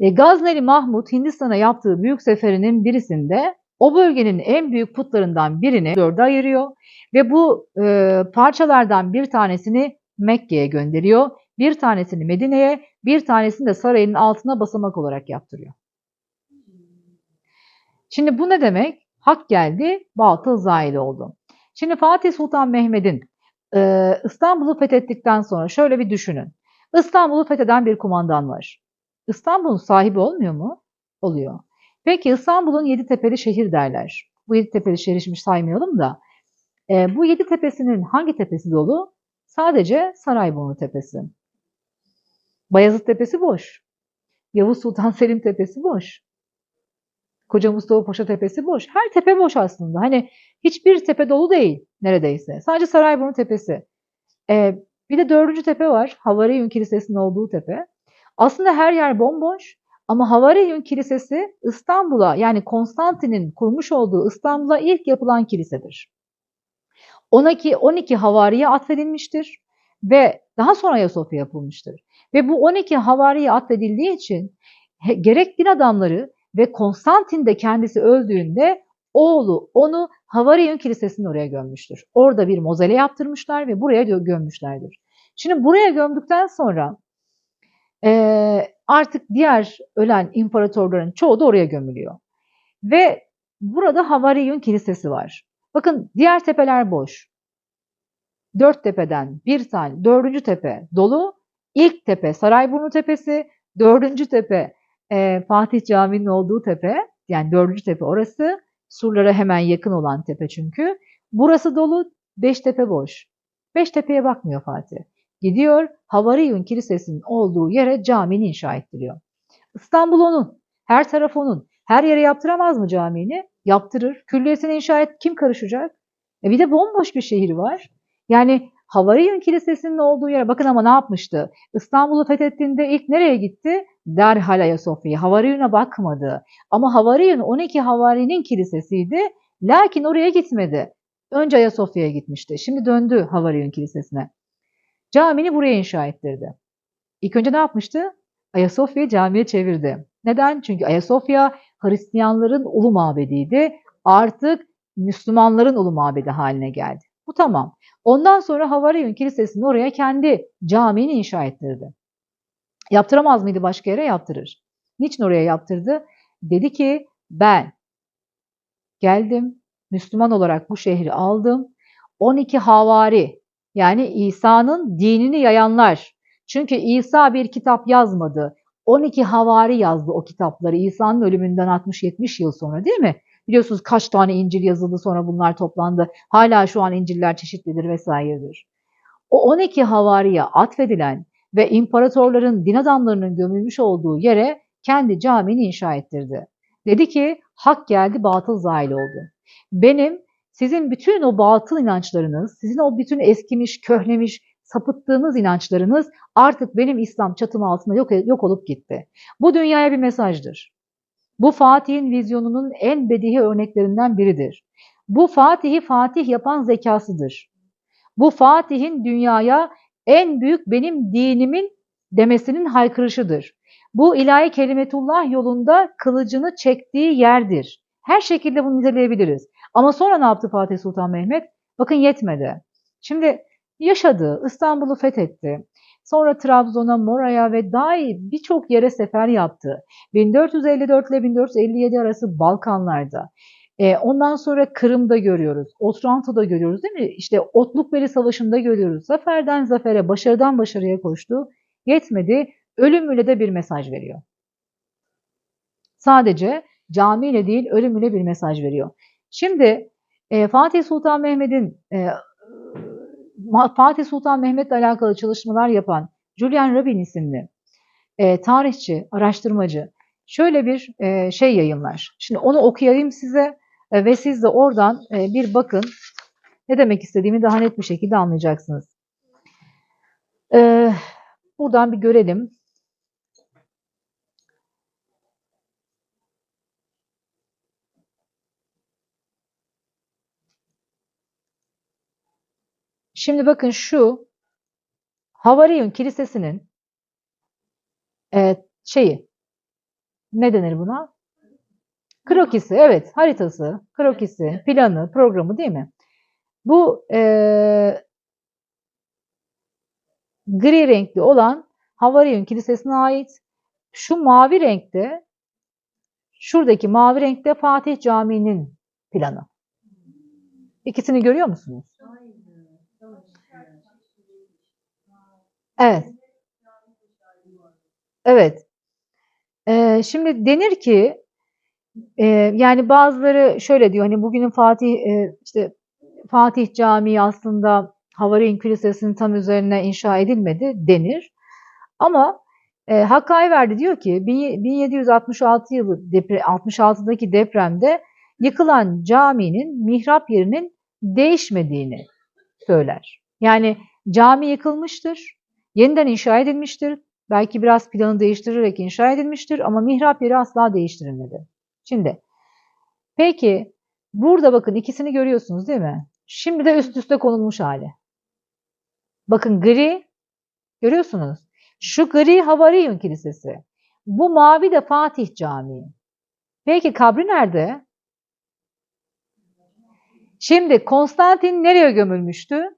E, Gazneli Mahmut Hindistan'a yaptığı büyük seferinin birisinde o bölgenin en büyük putlarından birini dörde ayırıyor ve bu e, parçalardan bir tanesini Mekke'ye gönderiyor, bir tanesini Medine'ye, bir tanesini de sarayın altına basamak olarak yaptırıyor. Şimdi bu ne demek? Hak geldi, batıl zail oldu. Şimdi Fatih Sultan Mehmet'in e, İstanbul'u fethettikten sonra şöyle bir düşünün. İstanbul'u fetheden bir kumandan var. İstanbul'un sahibi olmuyor mu? Oluyor. Peki İstanbul'un yedi tepeli şehir derler. Bu yedi tepeli şehri şimdi saymayalım da. E, bu yedi tepesinin hangi tepesi dolu? Sadece Sarayburnu tepesi. Bayezid tepesi boş. Yavuz Sultan Selim tepesi boş. Koca Mustafa Paşa tepesi boş. Her tepe boş aslında. Hani hiçbir tepe dolu değil neredeyse. Sadece Sarayburnu tepesi. E, bir de dördüncü tepe var. Havariyun Kilisesi'nin olduğu tepe. Aslında her yer bomboş ama Havariyun Kilisesi İstanbul'a yani Konstantin'in kurmuş olduğu İstanbul'a ilk yapılan kilisedir. 12, 12 havariye atfedilmiştir ve daha sonra Ayasofya yapılmıştır. Ve bu 12 havariye atfedildiği için gerek din adamları ve Konstantin de kendisi öldüğünde oğlu onu Havariyun Kilisesi'nin oraya gömmüştür. Orada bir mozele yaptırmışlar ve buraya gömmüşlerdir. Şimdi buraya gömdükten sonra e, artık diğer ölen imparatorların çoğu da oraya gömülüyor. Ve burada Havariyun Kilisesi var. Bakın diğer tepeler boş. Dört tepeden bir tane, dördüncü tepe dolu. İlk tepe Sarayburnu Tepesi, dördüncü tepe e, Fatih Camii'nin olduğu tepe, yani dördüncü tepe orası. Surlara hemen yakın olan tepe çünkü. Burası dolu, beş tepe boş. Beş tepeye bakmıyor Fatih. Gidiyor Havariyun Kilisesi'nin olduğu yere camini inşa ettiriyor. İstanbul onun, her taraf onun. Her yere yaptıramaz mı camini? Yaptırır. Külliyesini inşa et, kim karışacak? E bir de bomboş bir şehir var. Yani Havariyun Kilisesi'nin olduğu yere bakın ama ne yapmıştı? İstanbul'u fethettiğinde ilk nereye gitti? Derhal Ayasofya'ya. Havariyun'a bakmadı. Ama Havariyun 12 Havari'nin kilisesiydi. Lakin oraya gitmedi. Önce Ayasofya'ya gitmişti. Şimdi döndü Havariyun Kilisesi'ne. Camini buraya inşa ettirdi. İlk önce ne yapmıştı? Ayasofya'yı camiye çevirdi. Neden? Çünkü Ayasofya Hristiyanların ulu mabediydi. Artık Müslümanların ulu mabedi haline geldi. Bu tamam. Ondan sonra Havariyun Kilisesi'ni oraya kendi camini inşa ettirdi. Yaptıramaz mıydı başka yere? Yaptırır. Niçin oraya yaptırdı? Dedi ki ben geldim, Müslüman olarak bu şehri aldım. 12 havari yani İsa'nın dinini yayanlar. Çünkü İsa bir kitap yazmadı. 12 havari yazdı o kitapları İsa'nın ölümünden 60-70 yıl sonra değil mi? Biliyorsunuz kaç tane İncil yazıldı sonra bunlar toplandı. Hala şu an İncil'ler çeşitlidir vesairedir. O 12 havariye atfedilen ve imparatorların, din adamlarının gömülmüş olduğu yere kendi camini inşa ettirdi. Dedi ki hak geldi batıl zail oldu. Benim sizin bütün o batıl inançlarınız, sizin o bütün eskimiş, köhnemiş, sapıttığınız inançlarınız artık benim İslam çatım altında yok, yok olup gitti. Bu dünyaya bir mesajdır. Bu Fatih'in vizyonunun en bedihi örneklerinden biridir. Bu Fatih'i Fatih yapan zekasıdır. Bu Fatih'in dünyaya en büyük benim dinimin demesinin haykırışıdır. Bu ilahi kelimetullah yolunda kılıcını çektiği yerdir. Her şekilde bunu niteleyebiliriz. Ama sonra ne yaptı Fatih Sultan Mehmet? Bakın yetmedi. Şimdi yaşadı, İstanbul'u fethetti. Sonra Trabzon'a, Mora'ya ve dahi birçok yere sefer yaptı. 1454 ile 1457 arası Balkanlarda. E, ondan sonra Kırım'da görüyoruz, Otranto'da görüyoruz değil mi? İşte Otlukbeli Savaşı'nda görüyoruz. Zaferden zafere, başarıdan başarıya koştu. Yetmedi, ölümüyle de bir mesaj veriyor. Sadece camiyle değil, ölümüyle bir mesaj veriyor. Şimdi e, Fatih Sultan Mehmet'in e, Fatih Sultan Mehmet'le alakalı çalışmalar yapan Julian Rabin isimli e, tarihçi, araştırmacı şöyle bir e, şey yayınlar. Şimdi onu okuyayım size e, ve siz de oradan e, bir bakın ne demek istediğimi daha net bir şekilde anlayacaksınız. E, buradan bir görelim. Şimdi bakın şu Havariyun Kilisesi'nin e, şeyi Ne denir buna? Krokisi, evet. Haritası, krokisi, planı, programı değil mi? Bu eee, gri renkli olan Havarion Kilisesi'ne ait. Şu mavi renkte, şuradaki mavi renkte Fatih Camii'nin planı. İkisini görüyor musunuz? Evet. Evet. Ee, şimdi denir ki e, yani bazıları şöyle diyor hani bugünün Fatih e, işte Fatih Camii aslında Havarion Kilisesi'nin tam üzerine inşa edilmedi denir. Ama e, Hakkı Ayverdi diyor ki 1766 yılı depre, 66'daki depremde yıkılan caminin mihrap yerinin değişmediğini söyler. Yani cami yıkılmıştır, yeniden inşa edilmiştir. Belki biraz planı değiştirerek inşa edilmiştir ama mihrap yeri asla değiştirilmedi. Şimdi peki burada bakın ikisini görüyorsunuz değil mi? Şimdi de üst üste konulmuş hali. Bakın gri görüyorsunuz. Şu gri Havarion Kilisesi. Bu mavi de Fatih Camii. Peki kabri nerede? Şimdi Konstantin nereye gömülmüştü?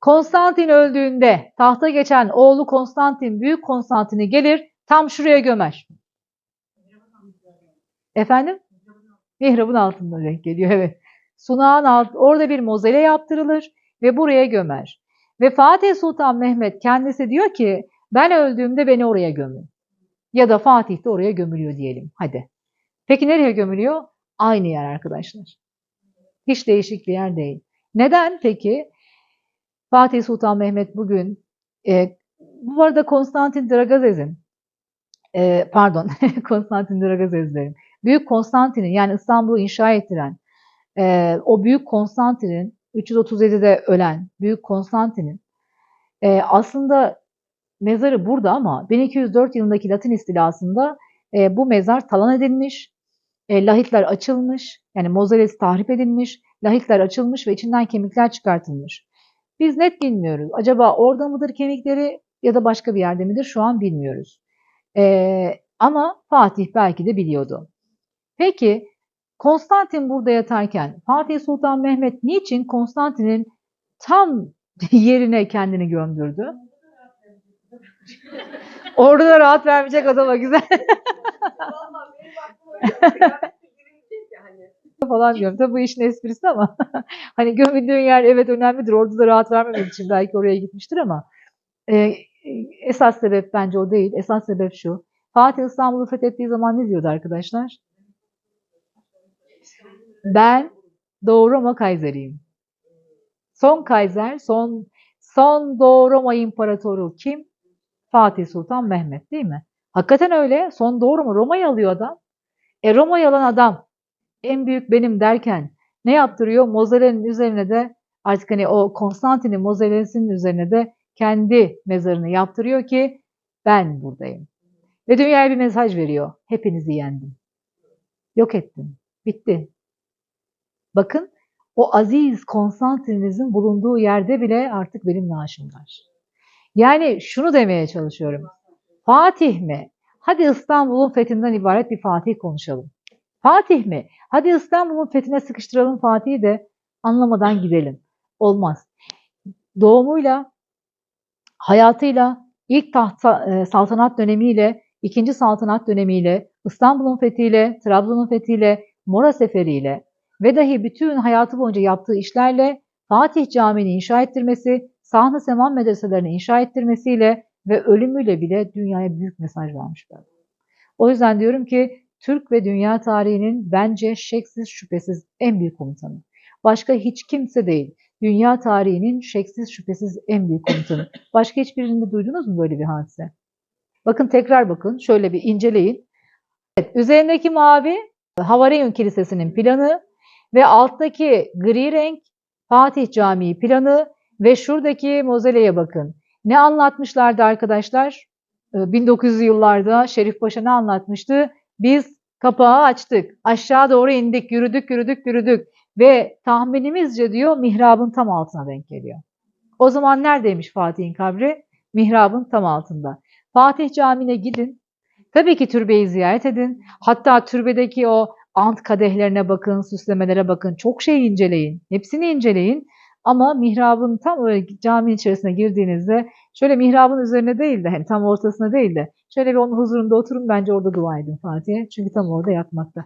Konstantin öldüğünde tahta geçen oğlu Konstantin, büyük Konstantin'i gelir tam şuraya gömer. Efendim? Mihrabın altında denk geliyor evet. Sunağın alt, orada bir mozele yaptırılır ve buraya gömer. Ve Fatih Sultan Mehmet kendisi diyor ki ben öldüğümde beni oraya gömün. Ya da Fatih de oraya gömülüyor diyelim. Hadi. Peki nereye gömülüyor? Aynı yer arkadaşlar. Hiç değişik bir yer değil. Neden peki? Fatih Sultan Mehmet bugün e, bu arada Konstantin Dragazez'in e, pardon Konstantin Dragazez'lerin Büyük Konstantin'in yani İstanbul'u inşa ettiren e, o Büyük Konstantin'in 337'de ölen Büyük Konstantin'in e, aslında mezarı burada ama 1204 yılındaki Latin istilasında e, bu mezar talan edilmiş, e, lahitler açılmış, yani mozares tahrip edilmiş, lahitler açılmış ve içinden kemikler çıkartılmış. Biz net bilmiyoruz. Acaba orada mıdır kemikleri ya da başka bir yerde midir şu an bilmiyoruz. E, ama Fatih belki de biliyordu. Peki Konstantin burada yatarken Fatih Sultan Mehmet niçin Konstantin'in tam yerine kendini gömdürdü? Orada da rahat vermeyecek adama güzel falan diyorum. Tabii bu işin esprisi ama hani gömüldüğün yer evet önemlidir. Orada da rahat vermemek için belki oraya gitmiştir ama e, esas sebep bence o değil. Esas sebep şu. Fatih İstanbul'u fethettiği zaman ne diyordu arkadaşlar? Ben Doğu Roma Kaiseriyim. Son Kaiser, son son Doğu Roma İmparatoru kim? Fatih Sultan Mehmet değil mi? Hakikaten öyle. Son Doğu Roma. Roma'yı alıyor adam. E Roma'yı alan adam en büyük benim derken ne yaptırıyor? Mozele'nin üzerine de artık hani o Konstantin'in Mozele'sinin üzerine de kendi mezarını yaptırıyor ki ben buradayım. Ve dünyaya bir mesaj veriyor. Hepinizi yendim. Yok ettim. Bitti. Bakın o aziz Konstantin'inizin bulunduğu yerde bile artık benim naaşım var. Yani şunu demeye çalışıyorum. Fatih mi? Hadi İstanbul'un fethinden ibaret bir Fatih konuşalım. Fatih mi? Hadi İstanbul'un fethine sıkıştıralım Fatih'i de anlamadan gidelim. Olmaz. Doğumuyla, hayatıyla, ilk tahta, e, saltanat dönemiyle, ikinci saltanat dönemiyle, İstanbul'un fethiyle, Trabzon'un fethiyle, Mora seferiyle ve dahi bütün hayatı boyunca yaptığı işlerle Fatih Camii'ni inşa ettirmesi, Sahne Seman medreselerini inşa ettirmesiyle ve ölümüyle bile dünyaya büyük mesaj vermişler. O yüzden diyorum ki Türk ve dünya tarihinin bence şeksiz şüphesiz en büyük komutanı. Başka hiç kimse değil. Dünya tarihinin şeksiz şüphesiz en büyük komutanı. Başka hiçbirinde duydunuz mu böyle bir hadise? Bakın tekrar bakın. Şöyle bir inceleyin. Evet, üzerindeki mavi Havarion Kilisesi'nin planı ve alttaki gri renk Fatih Camii planı ve şuradaki mozeleye bakın. Ne anlatmışlardı arkadaşlar? 1900'lü yıllarda Şerif Paşa ne anlatmıştı? Biz kapağı açtık, aşağı doğru indik, yürüdük, yürüdük, yürüdük ve tahminimizce diyor mihrabın tam altına denk geliyor. O zaman neredeymiş Fatih'in kabri? Mihrabın tam altında. Fatih Camii'ne gidin. Tabii ki türbeyi ziyaret edin. Hatta türbedeki o ant kadehlerine bakın, süslemelere bakın. Çok şey inceleyin. Hepsini inceleyin. Ama mihrabın tam öyle caminin içerisine girdiğinizde şöyle mihrabın üzerine değil de hani tam ortasına değil de şöyle bir onun huzurunda oturun bence orada dua edin Fatih'e. Çünkü tam orada yatmakta.